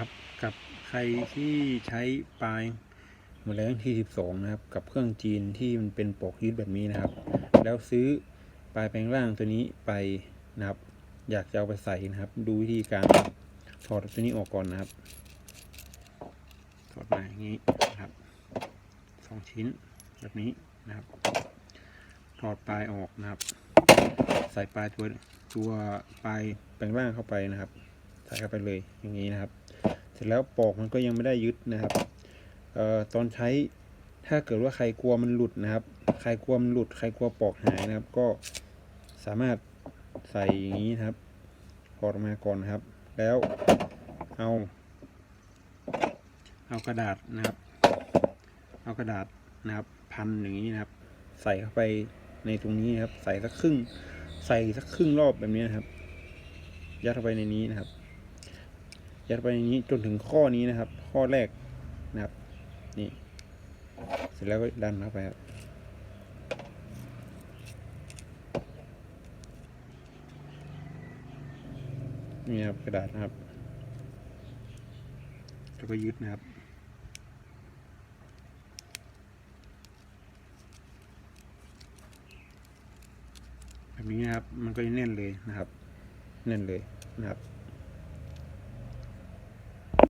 ครับกับใครที่ใช้ปลายมดแรงที่ 12 นะครับ กับเครื่องจีนที่มันเป็นปลอกยึดแบบนี้นะครับ แล้วซื้อปลายแปลงร่างตัวนี้ไปนะครับ อยากจะเอาไปใส่นะครับ ดูวิธีการถอดตัวนี้ออกก่อนนะครับ ถอดมาอย่างนี้นะครับสองชิ้นแบบนี้นะครับ ถอดปลายออกนะครับ ใส่ปลายตัวตัวปลายแปลงร่างเข้าไปนะครับ ใส่เข้าไปเลยอย่างนี้นะครับ เสร็จแล้วปอกมันก็ยังไม่ได้ยึดนะครับเอ่อตอนใช้ถ้าเกิดว่าใครกลัวมันหลุดนะครับ ใครกลัวมันหลุด ใครกลัวปอกหายนะครับ ก็สามารถใส่อย่างนี้นะครับถอดออกมาก่อนนะครับ แล้วเอา เอากระดาษนะครับ เอากระดาษนะครับ พันอย่างนี้นะครับ ใส่เข้าไปในตรงนี้นะครับ ใส่สักครึ่ง ใส่สักครึ่งรอบแบบนี้นะครับ ยัดเข้าไปในนี้นะครับ ยัดไปในนี้จนถึงข้อนี้นะครับ ข้อแรกนะครับ นี่ เสร็จแล้วก็ดันเข้าไปครับนี่ครับกระดาษนะครับแล้วก็ยึดนะครับแบบนี้นะครับ มันก็จะแน่นเลยนะครับ แน่นเลยนะครับ